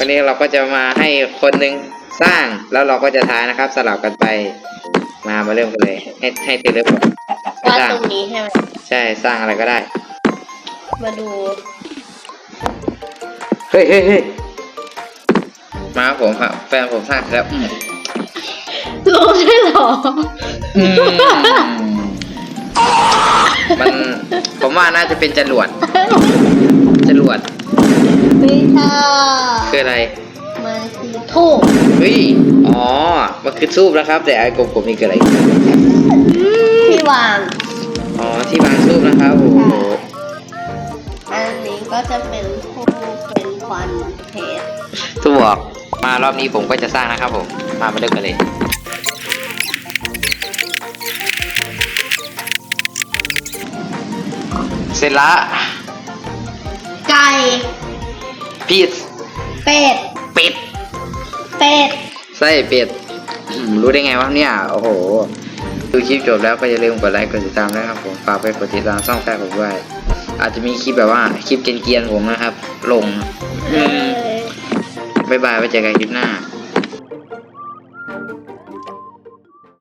วันนี้เราก็จะมาให้คนหนึ่งสร้างแล้วเราก็จะทายนะครับสลับกันไป มามาเริ่มกันเลย ให้ให้เตเลือกก่อนวาดสร้างตรงนี้ใช่ไหมใช่สร้างอะไรก็ได้ มาดูเฮ้ยเฮ้ยเฮ้ยมาครับผมครับแฟนผมสร้างเสร็จแล้วอืมรู้ใช่เหรอ อืมมันผมว่าน่าจะเป็นจรวดจรวด ไม่ใช่คืออะไร มันคือทูบเฮ้ย อ๋อ มันคือทูบนะครับ แต่ไอ้กลมๆนี่คืออะไร ที่วางอ๋อ ที่วางทูบนะครับโอ้โหอันนี้ก็จะเป็นทูบเป็นควันเพชรทูบบอกมารอบนี้ผมก็จะสร้างนะครับผม มามาเริ่มกันเลยเสร็จละไก่ พีชเป็ด เป็ด เป็ด ไส้เป็ดอืมรู้ได้ไงวะเนี่ย โอ้โห ดูคลิปจบแล้วก็อย่าลืมกดไลค์กดติดตามด้วยครับผม ฝากไปกดติดตามช่องแฟนผมด้วย อาจจะมีคลิปแบบว่าคลิปเกรียนๆผมนะครับ ลงเออืมอบ๊ายบายไว้เจอกันคลิปหน้า